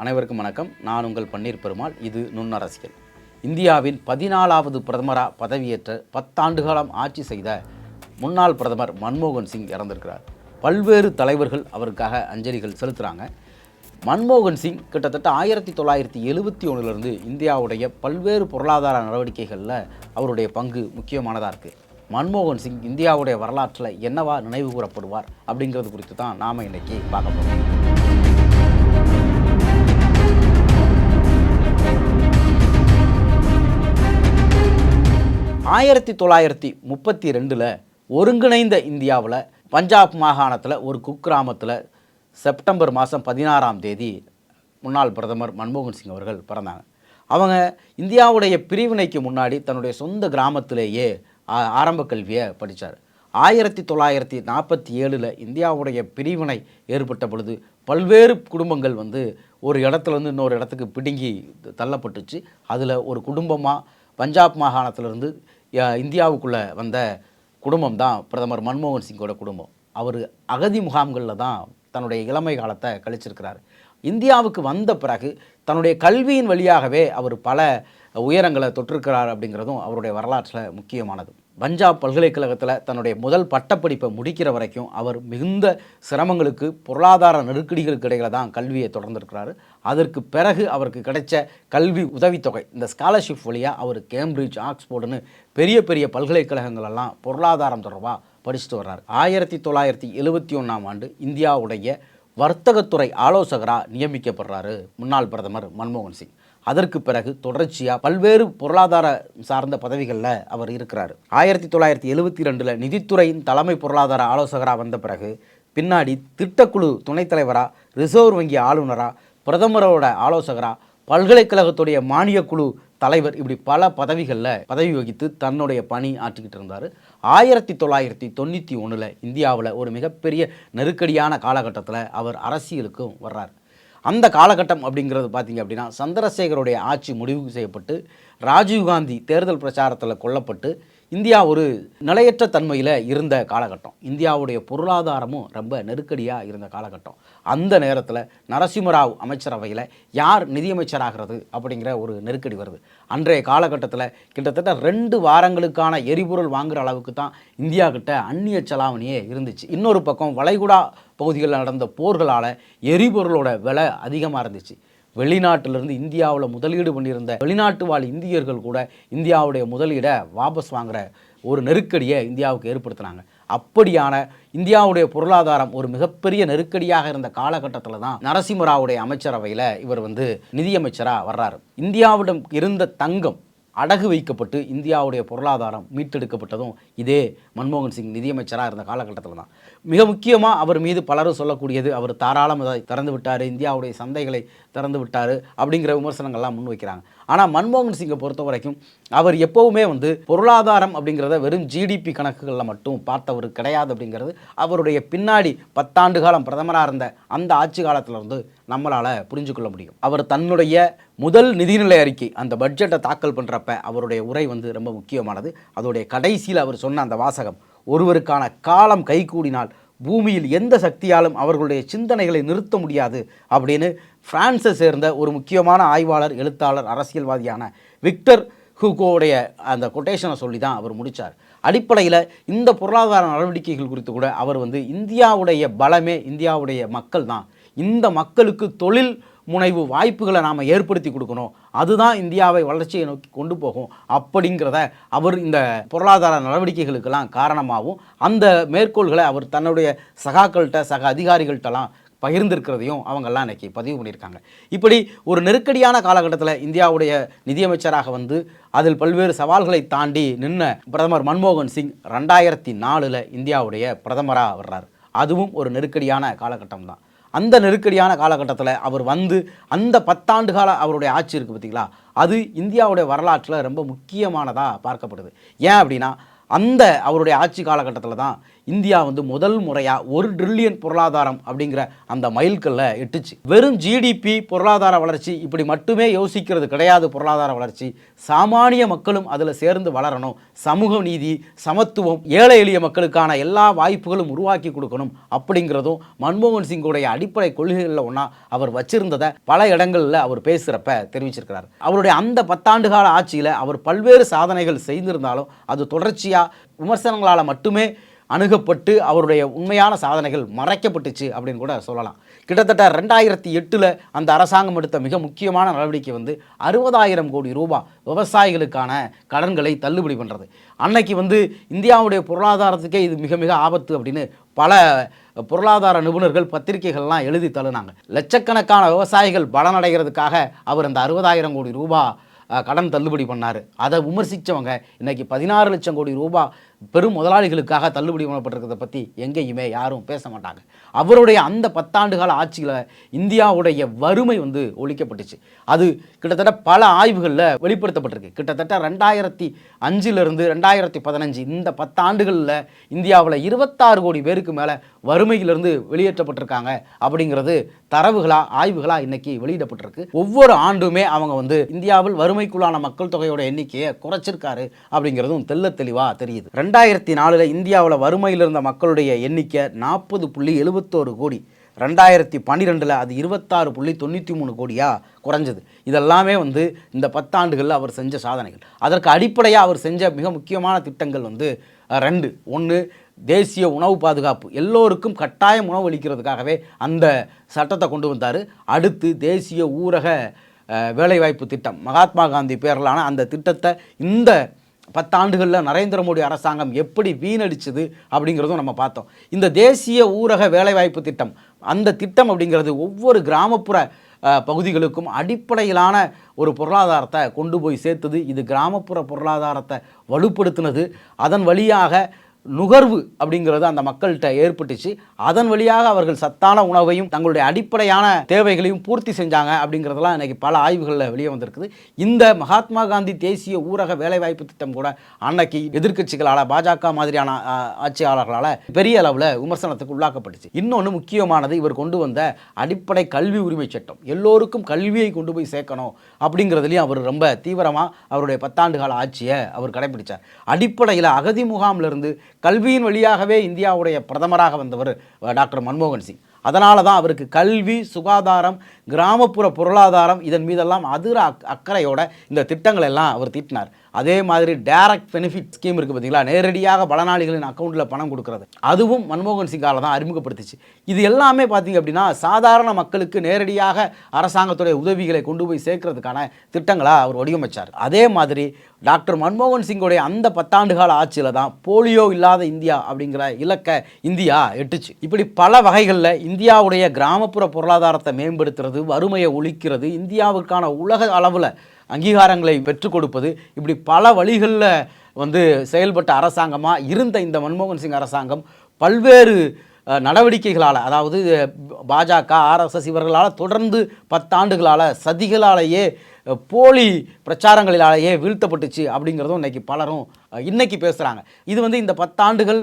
அனைவருக்கும் வணக்கம். நான் உங்கள் பன்னீர் பெருமாள். இது நுண்ணரசியல். இந்தியாவின் பதினாலாவது பிரதமராக பதவியேற்ற பத்தாண்டு காலம் ஆட்சி செய்த முன்னாள் பிரதமர் மன்மோகன் சிங் இறந்திருக்கிறார். பல்வேறு தலைவர்கள் அவருக்காக அஞ்சலிகள் செலுத்துகிறாங்க மன்மோகன் சிங் கிட்டத்தட்ட ஆயிரத்தி தொள்ளாயிரத்தி எழுபத்தி ஒன்றிலிருந்து இந்தியாவுடைய பல்வேறு பொருளாதார நடவடிக்கைகளில் அவருடைய பங்கு முக்கியமானதாக இருக்குது மன்மோகன் சிங் இந்தியாவுடைய வரலாற்றில் என்னவா நினைவு கூறப்படுவார் அப்படிங்கிறது குறித்து தான் நாம் இன்றைக்கி பார்க்க போகிறோம் ஆயிரத்தி தொள்ளாயிரத்தி முப்பத்தி ரெண்டில் ஒருங்கிணைந்த இந்தியாவில் பஞ்சாப் மாகாணத்தில் ஒரு குக்கிராமத்தில் செப்டம்பர் மாதம் பதினாறாம் தேதி முன்னாள் பிரதமர் மன்மோகன் சிங் அவர்கள் பிறந்தாங்க. அவங்க இந்தியாவுடைய பிரிவினைக்கு முன்னாடி தன்னுடைய சொந்த கிராமத்திலேயே ஆ- ஆரம்ப கல்வியை படித்தார் ஆயிரத்தி தொள்ளாயிரத்தி நாற்பத்தி ஏழில் இந்தியாவுடைய பிரிவினை ஏற்பட்ட பொழுது பல்வேறு குடும்பங்கள் வந்து ஒரு இடத்துலேருந்து இன்னொரு இடத்துக்கு பிடுங்கி தள்ளப்பட்டுச்சு. அதில் ஒரு குடும்பமாக பஞ்சாப் மாகாணத்திலிருந்து இந்தியாவுக்குள்ளே வந்த குடும்பம் தான் பிரதமர் மன்மோகன் சிங்கோட குடும்பம். அவர் அகதி முகாம்களில் தான் தன்னுடைய இளமை காலத்தை கழிச்சிருக்கிறார். இந்தியாவுக்கு வந்த பிறகு தன்னுடைய கல்வியின் வழியாகவே அவர் பல உயரங்களை தொற்றிருக்கிறார் அப்படிங்கிறதும் அவருடைய வரலாற்றில் முக்கியமானது. பஞ்சாப் பல்கலைக்கழகத்தில் தன்னுடைய முதல் பட்டப்படிப்பை முடிக்கிற வரைக்கும் அவர் மிகுந்த சிரமங்களுக்கு பொருளாதார நெருக்கடிகளுக்கு இடையில தான் கல்வியை தொடர்ந்திருக்கிறாரு. அதற்கு பிறகு அவருக்கு கிடைச்ச கல்வி உதவித்தொகை இந்த ஸ்காலர்ஷிப் வழியாக அவர் கேம்பிரிட்ஜ் ஆக்ஸ்போர்டுன்னு பெரிய பெரிய பல்கலைக்கழகங்களெல்லாம் பொருளாதாரம் தொடர்பாக படிச்சுட்டு வர்றார். ஆயிரத்தி தொள்ளாயிரத்தி எழுபத்தி ஒன்றாம் ஆண்டு இந்தியாவுடைய வர்த்தகத்துறை ஆலோசகராக நியமிக்கப்படுறாரு முன்னாள் பிரதமர் மன்மோகன் சிங். அதற்கு பிறகு தொடர்ச்சியாக பல்வேறு பொருளாதார சார்ந்த பதவிகளில் அவர் இருக்கிறார். ஆயிரத்தி தொள்ளாயிரத்தி எழுபத்தி ரெண்டில் நிதித்துறையின் தலைமை பொருளாதார ஆலோசகராக வந்த பிறகு பின்னாடி திட்டக்குழு துணைத் தலைவராக ரிசர்வ் வங்கி ஆளுநராக பிரதமரோட ஆலோசகராக பல்கலைக்கழகத்துடைய மானியக் குழு தலைவர் இப்படி பல பதவிகளில் பதவி வகித்து தன்னுடைய பணி ஆற்றிக்கிட்டு இருந்தார். ஆயிரத்தி தொள்ளாயிரத்தி தொண்ணூற்றி ஒன்றில் இந்தியாவில் ஒரு மிகப்பெரிய நெருக்கடியான காலகட்டத்தில் அவர் அரசியலுக்கும் வர்றார். அந்த காலகட்டம் அப்படிங்கிறது பார்த்தீங்க அப்படின்னா சந்திரசேகருடைய ஆட்சி முடிவு செய்யப்பட்டு ராஜீவ்காந்தி தேர்தல் பிரச்சாரத்தில் கொல்லப்பட்டு இந்தியா ஒரு நிலையற்ற தன்மையில் இருந்த காலகட்டம். இந்தியாவுடைய பொருளாதாரமும் ரொம்ப நெருக்கடியாக இருந்த காலகட்டம். அந்த நேரத்தில் நரசிம்மராவ் அமைச்சரவையில் யார் நிதியமைச்சராகிறது அப்படிங்கிற ஒரு நெருக்கடி வருது. அன்றைய காலகட்டத்தில் கிட்டத்தட்ட ரெண்டு வாரங்களுக்கான எரிபொருள் வாங்குகிற அளவுக்கு தான் இந்தியா கிட்ட அந்நிய செலாவணியே இருந்துச்சு. இன்னொரு பக்கம் வளைகுடா பகுதிகளில் நடந்த போர்களால் எரிபொருளோட விலை அதிகமாக இருந்துச்சு. வெளிநாட்டிலிருந்து இந்தியாவில் முதலீடு பண்ணியிருந்த வெளிநாட்டு வாழ் இந்தியர்கள் கூட இந்தியாவுடைய முதலீடை வாபஸ் வாங்குற ஒரு நெருக்கடியை இந்தியாவுக்கு ஏற்படுத்தினாங்க. அப்படியான இந்தியாவுடைய பொருளாதாரம் ஒரு மிகப்பெரிய நெருக்கடியாக இருந்த காலகட்டத்தில் தான் நரசிம்மராவுடைய அமைச்சரவையில் இவர் வந்து நிதியமைச்சராக வர்றாரு. இந்தியாவிடம் இருந்த தங்கம் அடகு வைக்கப்பட்டு இந்தியாவுடைய பொருளாதாரம் மீட்டெடுக்கப்பட்டதும் இதே மன்மோகன் சிங் நிதியமைச்சராக இருந்த காலகட்டத்தில் தான். மிக முக்கியமாக அவர் மீது பலரும் சொல்லக்கூடியது அவர் தாராளம் திறந்து விட்டார் இந்தியாவுடைய சந்தைகளை திறந்து விட்டார் அப்படிங்கிற விமர்சனங்கள்லாம் முன்வைக்கிறாங்க ஆனால் மன்மோகன் சிங்கை பொறுத்த வரைக்கும் அவர் எப்போவுமே வந்து பொருளாதாரம் அப்படிங்கிறத வெறும் ஜிடிபி கணக்குகளில் மட்டும் பார்த்தவர் கிடையாது அப்படிங்கிறது அவருடைய பின்னாடி பத்தாண்டு காலம் பிரதமராக இருந்த அந்த ஆட்சி காலத்தில் இருந்து நம்மளால் புரிஞ்சுக்கொள்ள முடியும். அவர் தன்னுடைய முதல் நிதிநிலை அறிக்கை அந்த பட்ஜெட்டை தாக்கல் பண்ணுறப்ப அவருடைய உரை வந்து ரொம்ப முக்கியமானது. அதோடைய கடைசியில் அவர் சொன்ன அந்த வாசகம் ஒருவருக்கான காலம் கைகூடினால் பூமியில் எந்த சக்தியாலும் அவர்களுடைய சிந்தனைகளை நிறுத்த முடியாது அப்படின்னு பிரான்ஸை சேர்ந்த ஒரு முக்கியமான ஆய்வாளர் எழுத்தாளர் அரசியல்வாதியான விக்டர் ஹூகோவுடைய அந்த கொட்டேஷனை சொல்லி தான் அவர் முடித்தார் அடிப்படையில் இந்த பொருளாதார நடவடிக்கைகள் குறித்து கூட அவர் வந்து இந்தியாவுடைய பலமே இந்தியாவுடைய மக்கள் தான் இந்த மக்களுக்கு தொழில் முனைவு வாய்ப்புகளை நாம் ஏற்படுத்தி கொடுக்கணும். அதுதான் இந்தியாவை வளர்ச்சியை நோக்கி கொண்டு போகும். அப்படிங்கிறத அவர் இந்த பொருளாதார நடவடிக்கைகளுக்கெல்லாம் காரணமாகவும் அந்த மேற்கோள்களை அவர் தன்னுடைய சகாக்கள்கிட்ட சக அதிகாரிகள்கிட்டலாம் பகிர்ந்திருக்கிறதையும் அவங்கெல்லாம் இன்றைக்கி பதிவு பண்ணியிருக்காங்க. இப்படி ஒரு நெருக்கடியான காலகட்டத்தில் இந்தியாவுடைய நிதியமைச்சராக வந்து அதில் பல்வேறு சவால்களை தாண்டி நின்ன பிரதமர் மன்மோகன் சிங் ரெண்டாயிரத்தி நாலில் இந்தியாவுடைய பிரதமராக வர்றார். அதுவும் ஒரு நெருக்கடியான காலகட்டம் தான் அந்த நெருக்கடியான காலகட்டத்தில் அவர் வந்து அந்த பத்தாண்டு கால அவருடைய ஆட்சி இருக்குது பார்த்திங்களா அது இந்தியாவுடைய வரலாற்றில் ரொம்ப முக்கியமானதாக பார்க்கப்படுது. ஏன் அப்படின்னா அந்த அவருடைய ஆட்சி காலகட்டத்தில் தான் இந்தியா வந்து முதல் முறையாக ஒரு ட்ரில்லியன் பொருளாதாரம் அப்படிங்கிற அந்த மைல்கல்ல எட்டுச்சு. வெறும் ஜிடிபி பொருளாதார வளர்ச்சி இப்படி மட்டுமே யோசிக்கிறது கிடையாது பொருளாதார வளர்ச்சி. சாமானிய மக்களும் அதில் சேர்ந்து வளரணும். சமூக நீதி சமத்துவம் ஏழை எளிய மக்களுக்கான எல்லா வாய்ப்புகளும் உருவாக்கி கொடுக்கணும் அப்படிங்கிறதும் மன்மோகன் சிங்குடைய அடிப்படை கொள்கைகளில் ஒன்றா அவர் வச்சிருந்ததை பல இடங்களில் அவர் பேசுகிறப்ப தெரிவிச்சிருக்கிறார். அவருடைய அந்த பத்தாண்டு கால ஆட்சியில் அவர் பல்வேறு சாதனைகள் செய்திருந்தாலும் அது தொடர்ச்சியாக விமர்சனங்களால் மட்டுமே அணுகப்பட்டு அவருடைய உண்மையான சாதனைகள் மறைக்கப்பட்டுச்சு அப்படின்னு கூட சொல்லலாம். கிட்டத்தட்ட ரெண்டாயிரத்தி எட்டில் அந்த அரசாங்கம் எடுத்த மிக முக்கியமான நடவடிக்கை வந்து அறுபதாயிரம் கோடி ரூபாய் விவசாயிகளுக்கான கடன்களை தள்ளுபடி பண்ணுறது அன்னைக்கு வந்து இந்தியாவுடைய பொருளாதாரத்துக்கே இது மிக மிக ஆபத்து அப்படின்னு பல பொருளாதார நிபுணர்கள் பத்திரிகைகள்லாம் எழுதி தள்ளுனாங்க. லட்சக்கணக்கான விவசாயிகள் பலனடைகிறதுக்காக அவர் அந்த அறுபதாயிரம் கோடி ரூபாய் கடன் தள்ளுபடி பண்ணார். அதை விமர்சித்தவங்க இன்றைக்கி பதினாறு லட்சம் கோடி ரூபாய் பெரும் முதலாளிகளுக்காக தள்ளுபடி பண்ணப்பட்டிருக்கிறத பற்றி எங்கேயுமே யாரும் பேச மாட்டாங்க. அவருடைய அந்த பத்தாண்டு கால ஆட்சியில் இந்தியாவுடைய வறுமை வந்து ஒழிக்கப்பட்டுச்சு. அது கிட்டத்தட்ட பல ஆய்வுகளில் வெளிப்படுத்தப்பட்டிருக்கு. கிட்டத்தட்ட ரெண்டாயிரத்தி அஞ்சிலிருந்து ரெண்டாயிரத்தி பதினஞ்சு இந்த பத்தாண்டுகளில் இந்தியாவில் இருபத்தாறு கோடி பேருக்கு மேலே வறுமையிலிருந்து வெளியேற்றப்பட்டிருக்காங்க அப்படிங்கிறது தரவுகளா ஆய்வுகளா இன்னைக்கு வெளியிடப்பட்டிருக்கு. ஒவ்வொரு ஆண்டுமே அவங்க வந்து இந்தியாவில் வறுமைக்குள்ளான மக்கள் தொகையோட எண்ணிக்கையை குறைச்சிருக்காரு அப்படிங்கிறதும் தெல்ல தெளிவாக தெரியுது. ரெண்டாயிரத்தி நாலில் இந்தியாவில் வறுமையில் இருந்த மக்களுடைய எண்ணிக்கை நாற்பது புள்ளி எழுபத்தோரு கோடி. ரெண்டாயிரத்தி பன்னிரெண்டில் அது இருபத்தாறு புள்ளி தொண்ணூற்றி மூணு கோடியாக குறைஞ்சது. இதெல்லாமே வந்து இந்த பத்தாண்டுகளில் அவர் செஞ்ச சாதனைகள். அதற்கு அடிப்படையாக அவர் செஞ்ச மிக முக்கியமான திட்டங்கள் வந்து ரெண்டு. ஒன்று தேசிய உணவு பாதுகாப்பு. எல்லோருக்கும் கட்டாயம் உணவு அளிக்கிறதுக்காகவே அந்த சட்டத்தை கொண்டு வந்தார். அடுத்து தேசிய ஊரக வேலைவாய்ப்பு திட்டம். மகாத்மா காந்தி பேரலான அந்த திட்டத்தை இந்த பத்தாண்டுகளில் நரேந்திர மோடி அரசாங்கம் எப்படி வீணடிச்சது அப்படிங்கிறதும் நம்ம பார்த்தோம். இந்த தேசிய ஊரக வேலைவாய்ப்பு திட்டம் அந்த திட்டம் அப்படிங்கிறது ஒவ்வொரு கிராமப்புற பகுதிகளுக்கும் அடிப்படையிலான ஒரு பொருளாதாரத்தை கொண்டு போய் சேர்த்தது இது கிராமப்புற பொருளாதாரத்தை வலுப்படுத்தினது. அதன் வழியாக நுகர்வு அப்படிங்கிறது அந்த மக்கள்கிட்ட ஏற்பட்டுச்சு. அதன் வழியாக அவர்கள் சத்தான உணவையும் தங்களுடைய அடிப்படையான தேவைகளையும் பூர்த்தி செஞ்சாங்க அப்படிங்கிறதெல்லாம் இன்னைக்கு பல ஆய்வுகளில் வெளியே வந்திருக்குது. இந்த மகாத்மா காந்தி தேசிய ஊரக வேலைவாய்ப்பு திட்டம் கூட அன்னைக்கு எதிர்க்கட்சிகளால் பாஜக மாதிரியான ஆட்சியாளர்களால் பெரிய அளவில் விமர்சனத்துக்கு உள்ளாக்கப்பட்டுச்சு. இன்னொன்று முக்கியமானது இவர் கொண்டு வந்த அடிப்படை கல்வி உரிமை சட்டம். எல்லோருக்கும் கல்வியை கொண்டு போய் சேர்க்கணும் அப்படிங்கிறதுலையும் அவர் ரொம்ப தீவிரமாக அவருடைய பத்தாண்டு கால ஆட்சியை அவர் கடைபிடித்தார் அடிப்படையில் அகதி முகாமிலிருந்து கல்வியின் வழியாகவே இந்தியாவுடைய பிரதமராக வந்தவர் டாக்டர் மன்மோகன் சிங். அதனால தான் அவருக்கு கல்வி சுகாதாரம் கிராமப்புற பொருளாதாரம் இதன் மீதெல்லாம் அதிர அக் அக்கறையோட இந்த திட்டங்கள் எல்லாம் அவர் தீட்டினார். அதே மாதிரி டைரக்ட் பெனிஃபிட் ஸ்கீம் இருக்குது பார்த்தீங்களா நேரடியாக பலனாளிகளின் அக்கௌண்ட்டில் பணம் கொடுக்குறது. அதுவும் மன்மோகன் சிங்கால தான் அறிமுகப்படுத்துச்சு. இது எல்லாமே பார்த்தீங்க அப்படின்னா சாதாரண மக்களுக்கு நேரடியாக அரசாங்கத்துடைய உதவிகளை கொண்டு போய் சேர்க்கறதுக்கான திட்டங்களாக அவர் வடிவமைச்சார். அதே மாதிரி டாக்டர் மன்மோகன் சிங்கோடைய அந்த பத்தாண்டு கால ஆட்சியில் தான் போலியோ இல்லாத இந்தியா அப்படிங்கிற இலக்கை இந்தியா எட்டுச்சு. இப்படி பல வகைகளில் இந்தியாவுடைய கிராமப்புற பொருளாதாரத்தை மேம்படுத்துறது வறுமையை ஒழிக்கிறது இந்தியாவுக்கான உலக அளவில் அங்கீகாரங்களை பெற்றுக் கொடுப்பது இப்படி பல வழிகளில் வந்து செயல்பட்ட அரசாங்கமாக இருந்த இந்த மன்மோகன் சிங் அரசாங்கம் பல்வேறு நடவடிக்கைகளால் அதாவது பாஜக ஆர்எஸ்எஸ் இவர்களால் தொடர்ந்து பத்தாண்டுகளால் சதிகளாலேயே போலி பிரச்சாரங்களிலாலேயே வீழ்த்தப்பட்டுச்சு அப்படிங்கிறதும் இன்னைக்கு பலரும் இன்றைக்கி பேசுகிறாங்க இது வந்து இந்த பத்தாண்டுகள்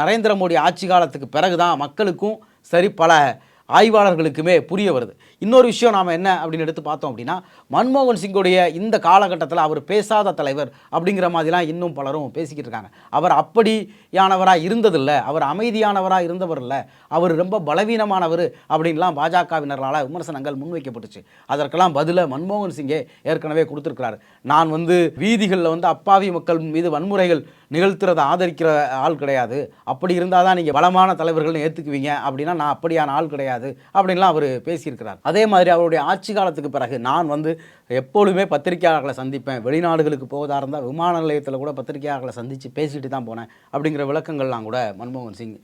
நரேந்திர மோடி ஆட்சி காலத்துக்கு பிறகு தான் மக்களுக்கும் சரி பல ஆய்வாளர்களுக்குமே புரிய வருது. இன்னொரு விஷயம் நாம் என்ன அப்படின்னு எடுத்து பார்த்தோம் அப்படின்னா மன்மோகன் சிங்குடைய இந்த காலகட்டத்தில் அவர் பேசாத தலைவர் அப்படிங்கிற மாதிரிலாம் இன்னும் பலரும் பேசிக்கிட்டு இருக்காங்க. அவர் அப்படியானவராக இருந்ததில்லை அவர் அமைதியானவராக இருந்தவர் இல்லை அவர் ரொம்ப பலவீனமானவர் அப்படின்லாம் பாஜகவினர்களால் விமர்சனங்கள் முன்வைக்கப்பட்டுச்சு. அதற்கெல்லாம் பதிலை மன்மோகன் சிங்கே ஏற்கனவே கொடுத்துருக்கிறார். நான் வந்து வீதிகளில் வந்து அப்பாவி மக்கள் மீது வன்முறைகள் நிகழ்த்துறதை ஆதரிக்கிற ஆள் கிடையாது. அப்படி இருந்தால் தான் நீங்கள் பலமான தலைவர்கள்னு ஏற்றுக்குவீங்க அப்படின்னா நான் அப்படியான ஆள் கிடையாது. அப்படின்லாம் அவர் பேசியிருக்கிறார். அதே மாதிரி அவருடைய ஆட்சி காலத்துக்கு பிறகு நான் வந்து எப்பொழுதுமே பத்திரிகையாளர்களை சந்திப்பேன். வெளிநாடுகளுக்கு போவதாக இருந்தால் விமான நிலையத்தில் கூட பத்திரிகையாளர்களை சந்தித்து பேசிட்டு தான் போனேன். அப்படிங்கிற விளக்கங்கள்லாம் கூட மன்மோகன் சிங்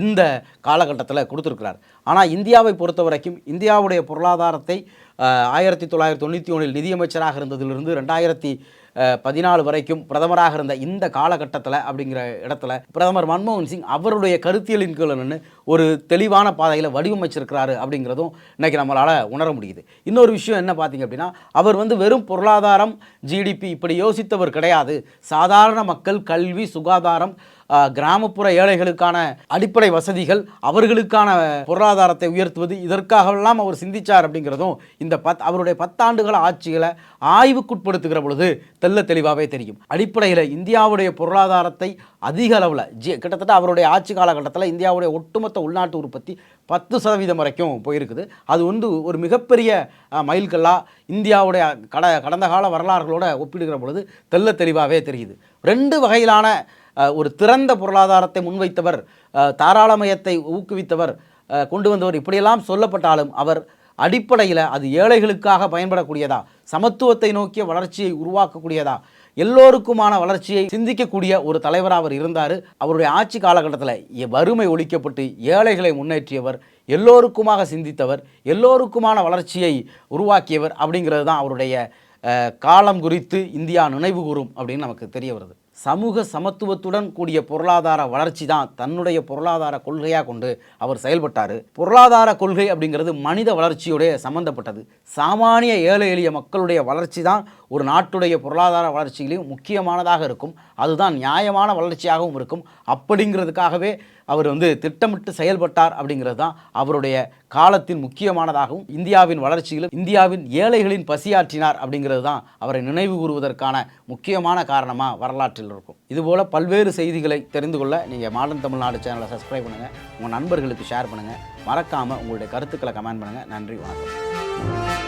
இந்த காலகட்டத்தில் கொடுத்துருக்கிறார். ஆனால் இந்தியாவை பொறுத்த வரைக்கும் இந்தியாவுடைய பொருளாதாரத்தை ஆயிரத்தி தொள்ளாயிரத்தி தொண்ணூற்றி ஒன்றில் நிதியமைச்சராக இருந்ததிலிருந்து ரெண்டாயிரத்தி பதினாலு வரைக்கும் பிரதமராக இருந்த இந்த காலகட்டத்தில் அப்படிங்கிற இடத்துல பிரதமர் மன்மோகன் சிங் அவருடைய கருத்தியலின் கீழ் நின்று ஒரு தெளிவான பாதையில் வடிவமைச்சிருக்கிறாரு அப்படிங்கிறதும் இன்னைக்கு நம்மளால் உணர முடியுது. இன்னொரு விஷயம் என்ன பார்த்தீங்க அப்படின்னா அவர் வந்து வெறும் பொருளாதாரம் ஜிடிபி இப்படி யோசித்தவர் கிடையாது. சாதாரண மக்கள் கல்வி சுகாதாரம் கிராமப்புற ஏழைகளுக்கான அடிப்படை வசதிகள் அவர்களுக்கான பொருளாதாரத்தை உயர்த்துவது இதற்காகவெல்லாம் அவர் சிந்திச்சார் அப்படிங்கிறதும் இந்த பத் அவருடைய பத்தாண்டுகள ஆட்சிகளை ஆய்வுக்குட்படுத்துகிற பொழுது தெல்ல தெளிவாகவே தெரியும். அடிப்படையில் இந்தியாவுடைய பொருளாதாரத்தை அதிக அளவில் ஜி கிட்டத்தட்ட அவருடைய ஆட்சி காலகட்டத்தில் இந்தியாவுடைய ஒட்டுமொத்த உள்நாட்டு உற்பத்தி பத்து சதவீதம் வரைக்கும் போயிருக்குது. அது வந்து ஒரு மிகப்பெரிய மைல்கல்லாக இந்தியாவுடைய கட கடந்த கால வரலாறுகளோட ஒப்பிடுகிற பொழுது தெல்ல தெளிவாகவே தெரியுது. ரெண்டு வகையிலான ஒரு திறந்த பொருளாதாரத்தை முன்வைத்தவர் தாராளமயத்தை ஊக்குவித்தவர் கொண்டு வந்தவர். இப்படியெல்லாம் சொல்லப்பட்டாலும் அவர் அடிப்படையில் அது ஏழைகளுக்காக பயன்படக்கூடியதா? சமத்துவத்தை நோக்கிய வளர்ச்சியை உருவாக்கக்கூடியதா? எல்லோருக்குமான வளர்ச்சியை சிந்திக்கக்கூடிய ஒரு தலைவராக அவர் இருந்தார். அவருடைய ஆட்சி காலகட்டத்தில் வறுமை ஒழிக்கப்பட்டு ஏழைகளை முன்னேற்றியவர் எல்லோருக்குமாக சிந்தித்தவர் எல்லோருக்குமான வளர்ச்சியை உருவாக்கியவர் அப்படிங்கிறது தான் அவருடைய காலம் குறித்து இந்தியா நினைவு கூறும் அப்படின்னு நமக்கு தெரிய வருது. சமூக சமத்துவத்துடன் கூடிய பொருளாதார வளர்ச்சி தான் தன்னுடைய பொருளாதார கொள்கையாக கொண்டு அவர் செயல்பட்டார். பொருளாதார கொள்கை அப்படிங்கிறது மனித வளர்ச்சியுடைய சம்பந்தப்பட்டது. சாமானிய ஏழை எளிய மக்களுடைய வளர்ச்சி தான் ஒரு நாட்டுடைய பொருளாதார வளர்ச்சியிலையும் முக்கியமானதாக இருக்கும். அதுதான் நியாயமான வளர்ச்சியாகவும் இருக்கும். அப்படிங்கிறதுக்காகவே அவர் வந்து திட்டமிட்டு செயல்பட்டார் அப்படிங்கிறது தான் அவருடைய காலத்தின் முக்கியமானதாகவும் இந்தியாவின் வளர்ச்சியிலும் இந்தியாவின் ஏழைகளின் பசியாற்றினார் அப்படிங்கிறது தான் அவரை நினைவு கூறுவதற்கான முக்கியமான காரணமாக வரலாற்றில் இருக்கும். இதுபோல் பல்வேறு செய்திகளை தெரிந்து கொள்ள நீங்கள் மாடர்ன் தமிழ்நாடு சேனலை சப்ஸ்கிரைப் பண்ணுங்கள் உங்கள் நண்பர்களுக்கு ஷேர் பண்ணுங்கள் மறக்காமல் உங்களுடைய கருத்துக்களை கமெண்ட் பண்ணுங்கள் நன்றி வணக்கம்.